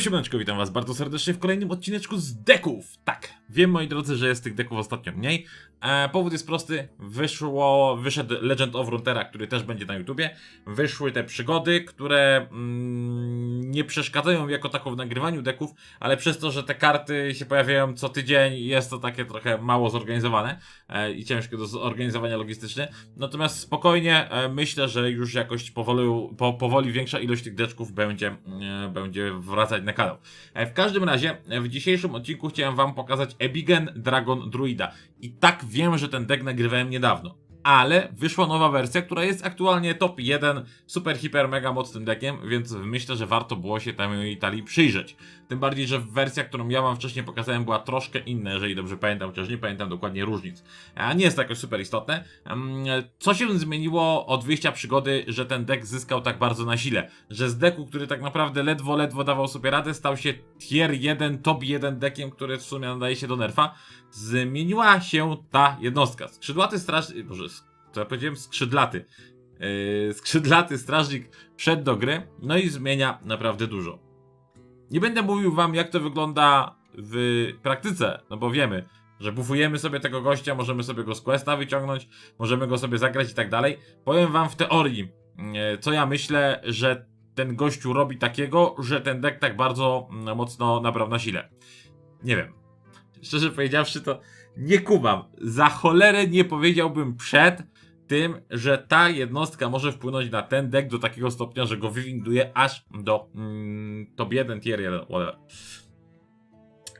Siema, siemaneczko, witam was bardzo serdecznie w kolejnym odcineczku z deków. Tak, wiem moi drodzy, że jest tych deków ostatnio mniej. E, powód jest prosty, wyszło, wyszedł Legend of Runeterra, który też będzie na YouTubie. Wyszły te przygody, które mm, nie przeszkadzają jako tako w nagrywaniu deków, ale przez to, że te karty się pojawiają co tydzień, jest to takie trochę mało zorganizowane e, i ciężkie do zorganizowania logistycznie. Natomiast spokojnie, e, myślę, że już jakoś powoli, po, powoli większa ilość tych deczków będzie, e, będzie wracać na kanał. E, w każdym razie, e, w dzisiejszym odcinku chciałem wam pokazać Ebigen Dragon Druida. I tak wiem, że ten deck nagrywałem niedawno. Ale wyszła nowa wersja, która jest aktualnie top 1 super, hiper, mega mocnym deckiem, więc myślę, że warto było się tej Italii przyjrzeć. Tym bardziej, że wersja, którą ja wam wcześniej pokazałem, była troszkę inna, jeżeli dobrze pamiętam, chociaż nie pamiętam dokładnie różnic. A nie jest to jakoś super istotne. Mm, Co się zmieniło od wyjścia przygody, że ten deck zyskał tak bardzo na sile? Że z decku, który tak naprawdę ledwo, ledwo dawał sobie radę, stał się tier 1, top 1 deckiem, który w sumie nadaje się do nerfa. Zmieniła się ta jednostka. Skrzydłaty strażnik, boże, co ja powiedziałem? Skrzydlaty. Yy, skrzydlaty strażnik wszedł do gry, no i zmienia naprawdę dużo. Nie będę mówił wam, jak to wygląda w praktyce, no bo wiemy, że bufujemy sobie tego gościa, możemy sobie go z questa wyciągnąć, możemy go sobie zagrać i tak dalej. Powiem wam w teorii, e, co ja myślę, że ten gościu robi takiego, że ten deck tak bardzo mm, mocno nabrał na sile. Nie wiem. Szczerze powiedziawszy, to nie kumam. Za cholerę nie powiedziałbym przed tym, że ta jednostka może wpłynąć na ten deck do takiego stopnia, że go wywinduje aż do mm, top 1, tier 1, whatever.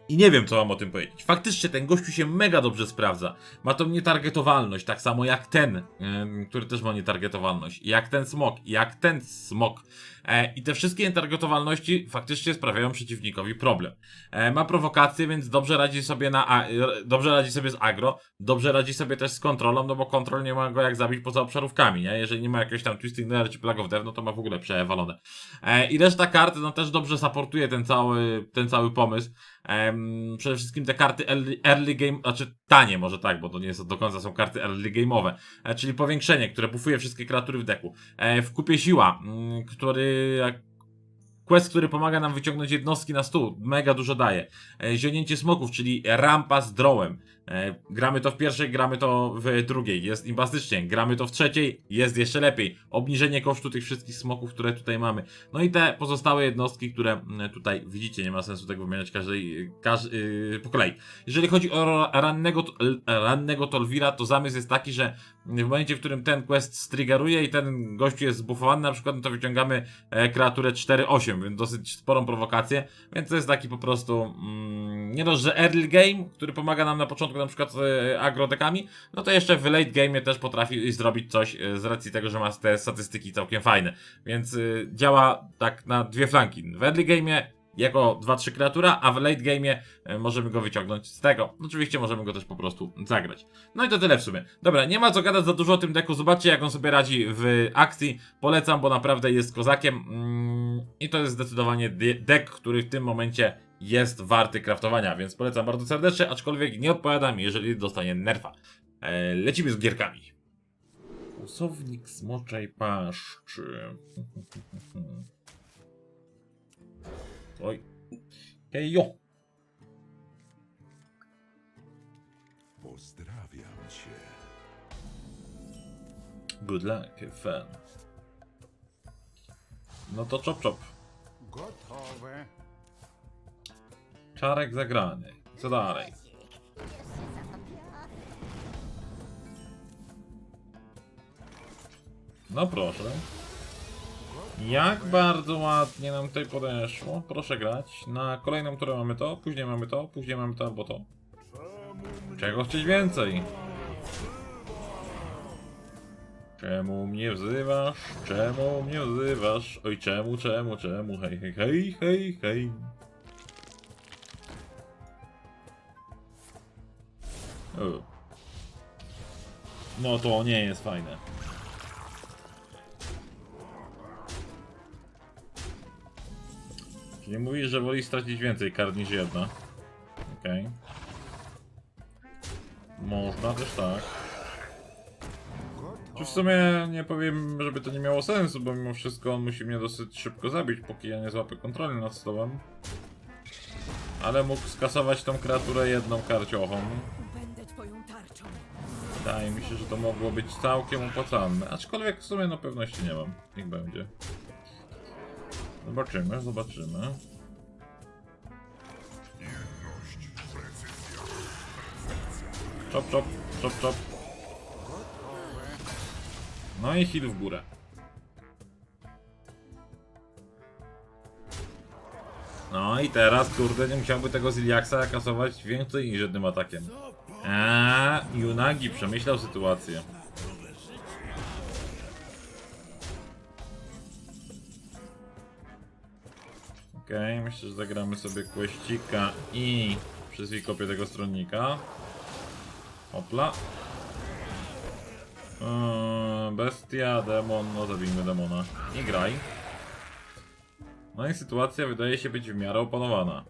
I nie wiem, co mam o tym powiedzieć. Faktycznie ten gościu się mega dobrze sprawdza. Ma tą nietargetowalność, tak samo jak ten, em, który też ma nietargetowalność. Jak ten smok, jak ten smok. E, I te wszystkie nietargetowalności faktycznie sprawiają przeciwnikowi problem. E, ma prowokację, więc dobrze radzi sobie na a, dobrze radzi sobie z agro, dobrze radzi sobie też z kontrolą, no bo kontrol nie ma go jak zabić poza obszarówkami, nie? Jeżeli nie ma jakiegoś tam Twisting Nether czy Plague of Death, no to ma w ogóle przewalone. E, I reszta kart, no też dobrze supportuje ten cały, ten cały pomysł. Em, przede wszystkim te karty early, early game, znaczy tanie może tak, bo to nie jest do końca są karty early game'owe, e, czyli powiększenie, które bufuje wszystkie kreatury w deku. E, w kupie siła, mm, który quest, który pomaga nam wyciągnąć jednostki na stół, mega dużo daje. E, zionięcie smoków, czyli rampa z drołem. E, gramy to w pierwszej, gramy to w drugiej, jest imbastycznie. Gramy to w trzeciej, jest jeszcze lepiej. Obniżenie kosztu tych wszystkich smoków, które tutaj mamy. No i te pozostałe jednostki, które mm, tutaj widzicie, nie ma sensu tego wymieniać każdej, każ, yy, po kolei. Jeżeli chodzi o rannego, rannego Tolwira, to zamysł jest taki, że w momencie, w którym ten quest striggeruje i ten gościu jest zbufowany na przykład, no to wyciągamy e, kreaturę 4-8, więc dosyć sporą prowokację, więc to jest taki po prostu mm, nie dość, że early game, który pomaga nam na początku na przykład e, agrodekami, no to jeszcze w late game też potrafi zrobić coś e, z racji tego, że ma te statystyki całkiem fajne, więc e, działa tak na dwie flanki. W early game jako 2-3 kreatura, a w late game możemy go wyciągnąć z tego. Oczywiście możemy go też po prostu zagrać. No i to tyle w sumie. Dobra, nie ma co gadać za dużo o tym deku. Zobaczcie, jak on sobie radzi w akcji. Polecam, bo naprawdę jest kozakiem. Mm, I to jest zdecydowanie de- deck, który w tym momencie jest warty kraftowania, więc polecam bardzo serdecznie, aczkolwiek nie odpowiadam, jeżeli dostanie nerfa. E, lecimy z gierkami. Usownik smoczej paszczy. Oj. Hejo. Pozdrawiam cię. Good luck, fun. No to chop chop. Gotowe. Czarek zagrany. Co dalej? No proszę. Jak bardzo ładnie nam tutaj podeszło. Proszę grać. Na kolejną turę mamy to, później mamy to, później mamy to albo to. Czego chcieć więcej? Czemu mnie wzywasz? Czemu mnie wzywasz? Oj, czemu, czemu, czemu? Hej, hej, hej, hej, hej. No to nie jest fajne. Czyli mówisz, że woli stracić więcej kart niż jedna. Okej. Można też tak. Czy w sumie nie powiem, żeby to nie miało sensu, bo mimo wszystko on musi mnie dosyć szybko zabić, póki ja nie złapię kontroli nad stołem. Ale mógł skasować tą kreaturę jedną karciochą. Wydaje mi się, że to mogło być całkiem opłacalne. Aczkolwiek w sumie no pewności nie mam. Niech będzie. Zobaczymy, zobaczymy. Czop, czop, czop, czop. No i heal w górę. No i teraz, kurde, nie musiałby tego Ziliaksa kasować więcej niż jednym atakiem. Eee, Junagi przemyślał sytuację. Okej, myślę, że zagramy sobie kłeścika i przyzwij kopię tego stronnika. Hopla. Eee, bestia, demon, no zabijmy demona. I graj. No i sytuacja wydaje się być w miarę opanowana.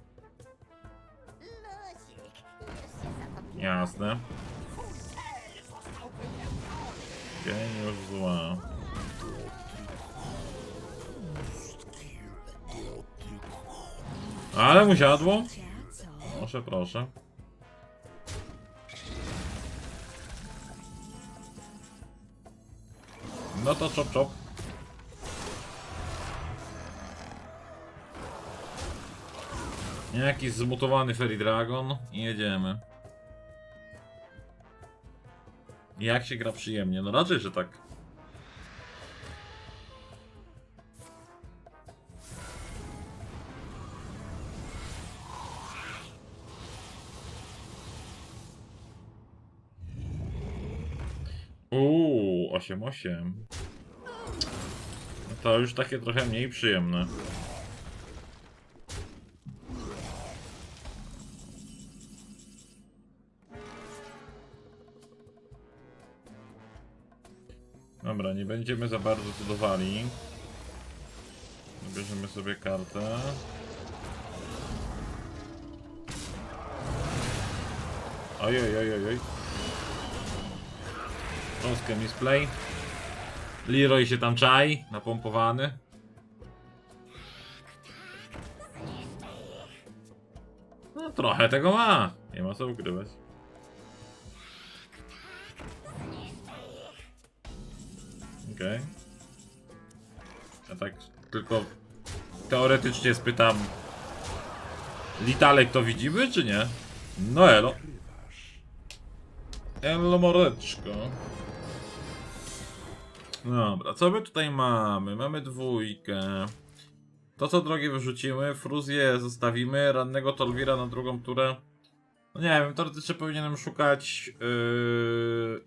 Jasne. Już zła. Ale mu siadło? Proszę, proszę. No to czop czop. Jakiś zmutowany Fairy Dragon i jedziemy. Jak się gra przyjemnie? No raczej, że tak. Uuu, 8-8. No To już takie trochę mniej przyjemne. Dobra, nie będziemy za bardzo cudowali. Bierzemy sobie kartę. Oj, oj, oj, Troszkę misplay. Leroy się tam czai, napompowany. No trochę tego ma. Nie ma co ukrywać. Okej. Ja tak tylko teoretycznie spytam. Litalek to widzimy, czy nie? No elo. Elo moreczko. Dobra, co my tutaj mamy? Mamy dwójkę. To co drogie wyrzucimy, fuzję zostawimy, rannego Tolwira na drugą turę. No nie wiem, teoretycznie powinienem szukać yy,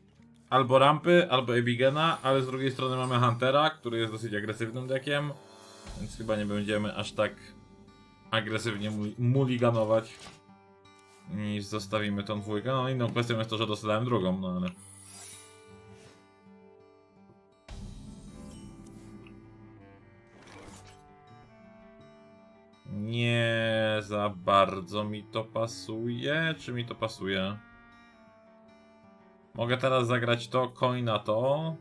albo rampy, albo Ebigena, ale z drugiej strony mamy Huntera, który jest dosyć agresywnym dekiem, więc chyba nie będziemy aż tak agresywnie mul- muliganować. I zostawimy tą dwójkę. No inną kwestią jest to, że dostałem drugą, no ale... Nie za bardzo mi to pasuje. Czy mi to pasuje? Mogę teraz zagrać to, coin na to.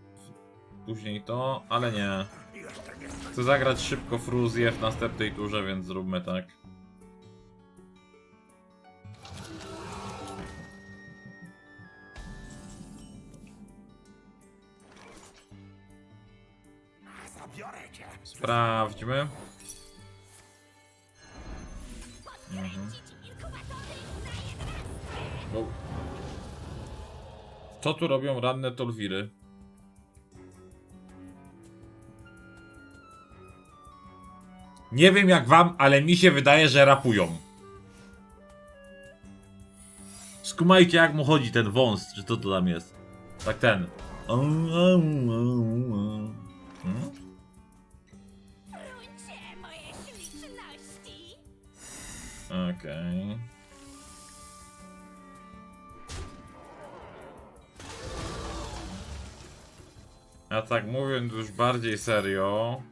Później to, ale nie. Chcę zagrać szybko fruzję w następnej turze, więc zróbmy tak. Sprawdźmy. Mhm. O. Co tu robią ranne Tolwiry? Nie wiem jak wam, ale mi się wydaje, że rapują. Skumajcie jak mu chodzi ten wąs, czy to to tam jest. Tak ten. Okej. A tak mówiąc już bardziej serio.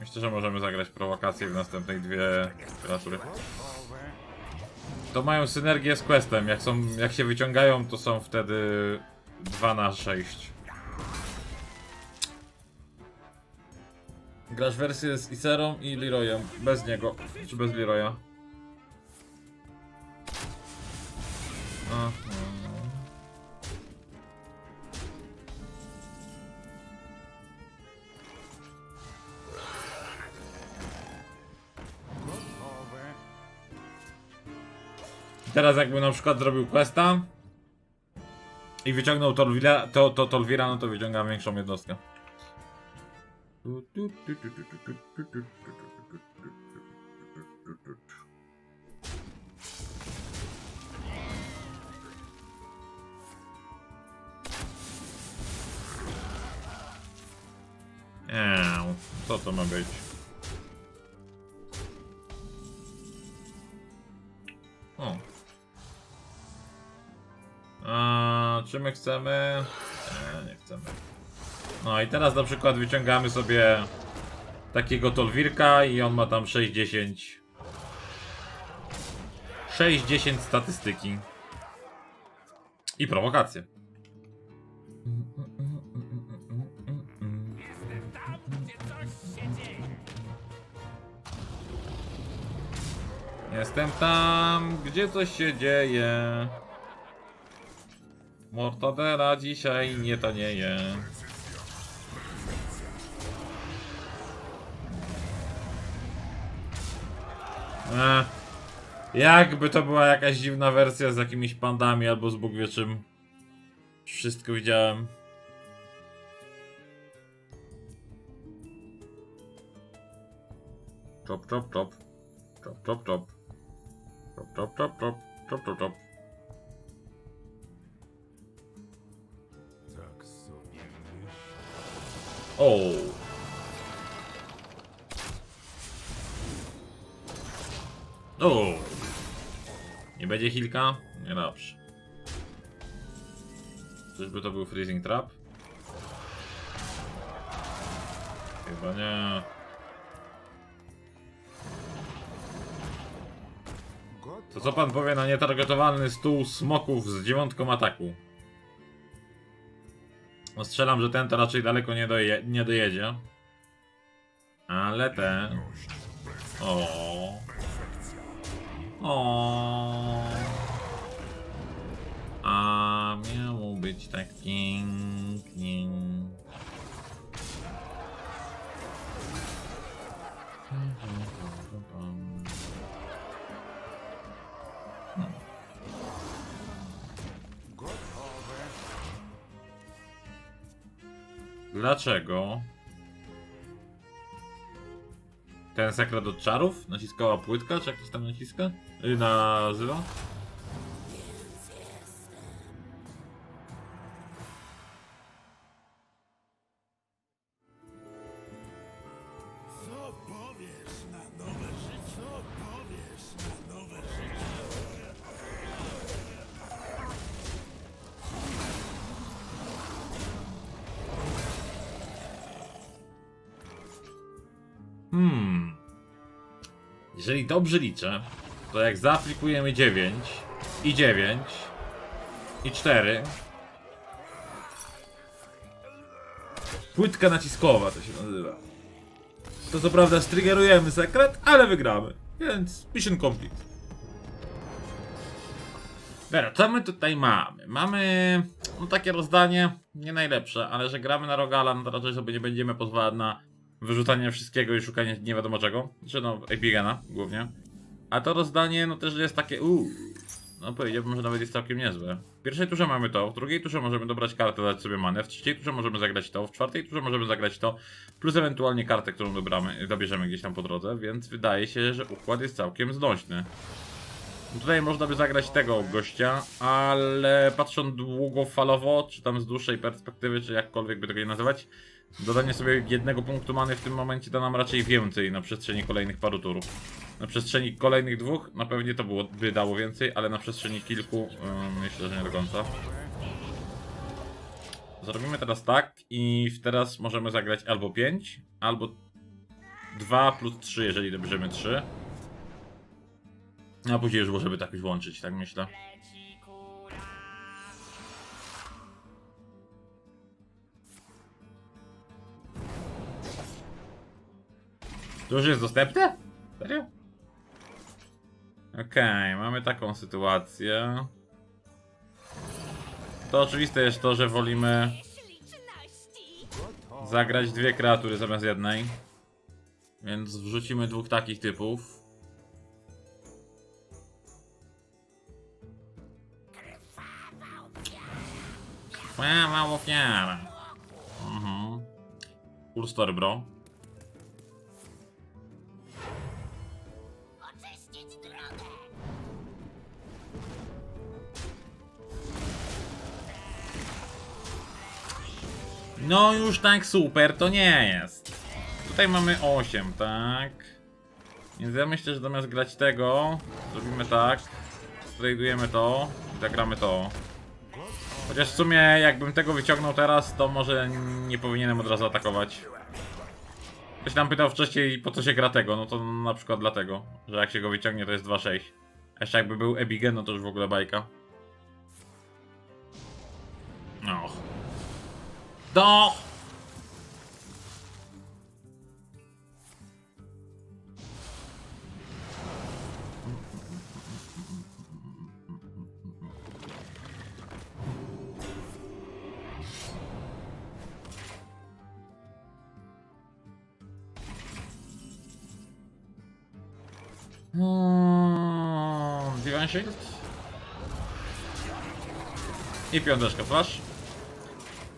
Myślę, że możemy zagrać prowokację w następnej dwie kreatury. To mają synergię z questem. Jak, są, jak się wyciągają, to są wtedy 2 na 6. Grasz wersję z Iserą i Leroyem. Bez niego. Czy bez Leroya? Teraz jakby na przykład zrobił questa i wyciągnął Tolwira, to, to no to wyciąga większą jednostkę. Eee, co to ma być? O. A, czy my chcemy? Nie, nie chcemy. No i teraz na przykład wyciągamy sobie takiego Tolwirka i on ma tam 6-10. 6-10 statystyki. I prowokacje. Jestem tam, gdzie coś się dzieje. Mortadela dzisiaj nie tanieje. Ech, jakby to była jakaś dziwna wersja z jakimiś pandami albo z Bóg wie czym. Wszystko widziałem. Chop, chop, chop. Chop, chop, chop. Chop, chop, chop, chop. Chop, chop, chop. Tak O. Nie będzie hilka? Nie dobrze. Czyżby to był freezing trap? Chyba nie. To co pan powie na nietargetowany stół smoków z dziewiątką ataku? No strzelam, że ten to raczej daleko nie, doje, nie dojedzie. Ale ten... O. O. A miało być tak pięknie. Dlaczego? Ten sekret od czarów? Naciskała płytka, czy jak to tam naciska? Y, Nazywa? Jeżeli dobrze liczę, to jak zaaplikujemy 9 i 9 i 4 Płytka naciskowa to się nazywa. To co prawda striggerujemy sekret, ale wygramy. Więc mission complete. Dobra, co my tutaj mamy? Mamy no takie rozdanie, nie najlepsze, ale że gramy na Rogala, no to raczej sobie nie będziemy pozwalać na wyrzucanie wszystkiego i szukanie nie wiadomo czego. Znaczy no, Epigena głównie. A to rozdanie no też jest takie uuu. No powiedziałbym, że nawet jest całkiem niezłe. W pierwszej turze mamy to, w drugiej turze możemy dobrać kartę, dać sobie manę, w trzeciej turze możemy zagrać to, w czwartej turze możemy zagrać to, plus ewentualnie kartę, którą dobramy, dobierzemy gdzieś tam po drodze, więc wydaje się, że układ jest całkiem znośny. Tutaj można by zagrać tego gościa, ale patrząc długofalowo, czy tam z dłuższej perspektywy, czy jakkolwiek by tego nie nazywać, dodanie sobie jednego punktu many w tym momencie da nam raczej więcej na przestrzeni kolejnych paru turów. Na przestrzeni kolejnych dwóch na pewnie to było, by dało więcej, ale na przestrzeni kilku ym, myślę, że nie do końca. Zrobimy teraz tak i teraz możemy zagrać albo 5, albo 2 plus 3, jeżeli dobierzemy 3. A później już możemy tak już włączyć, tak myślę. To już jest dostępne? Serio? Okej, mamy taką sytuację. To oczywiste jest to, że wolimy zagrać dwie kreatury zamiast jednej. Więc wrzucimy dwóch takich typów. Krwawa ofiara. Mhm. Cool story, bro. No już tak super to nie jest. Tutaj mamy 8, tak? Więc ja myślę, że zamiast grać tego, zrobimy tak. Tradujemy to i zagramy to. Chociaż w sumie jakbym tego wyciągnął teraz, to może nie powinienem od razu atakować. Ktoś tam pytał wcześniej po co się gra tego, no to na przykład dlatego, że jak się go wyciągnie to jest 2-6. A Jeszcze jakby był Ebigen, no to już w ogóle bajka. No. Do! Hmm, Divine Shield. I piąteczka flash.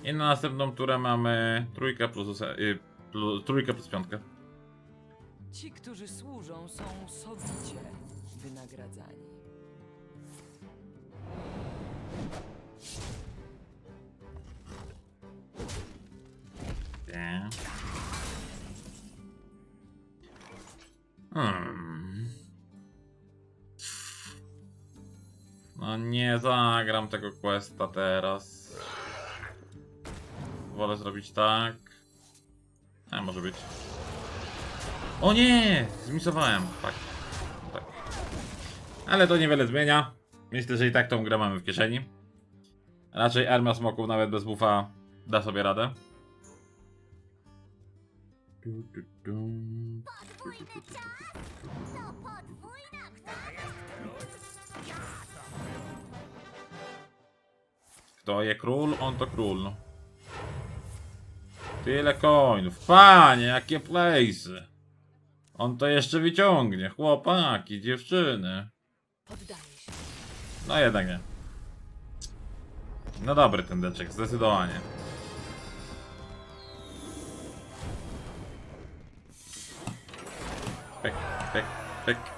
I na następną turę mamy trójkę plus, y, plus trójkę plus piątkę. Ci, którzy służą, są sowicie wynagradzani. Nie. Hmm. No nie zagram tego questa teraz. Wolę zrobić tak. A może być. O nie! Zmisowałem. Tak. tak. Ale to niewiele zmienia. Myślę, że i tak tą grę mamy w kieszeni. Raczej armia smoków nawet bez buffa da sobie radę. Kto je król, on to król. Tyle coinów. Panie, jakie playsy. On to jeszcze wyciągnie. Chłopaki, dziewczyny. No jednak nie. No dobry ten deczek, zdecydowanie. Pyk, pyk, pyk.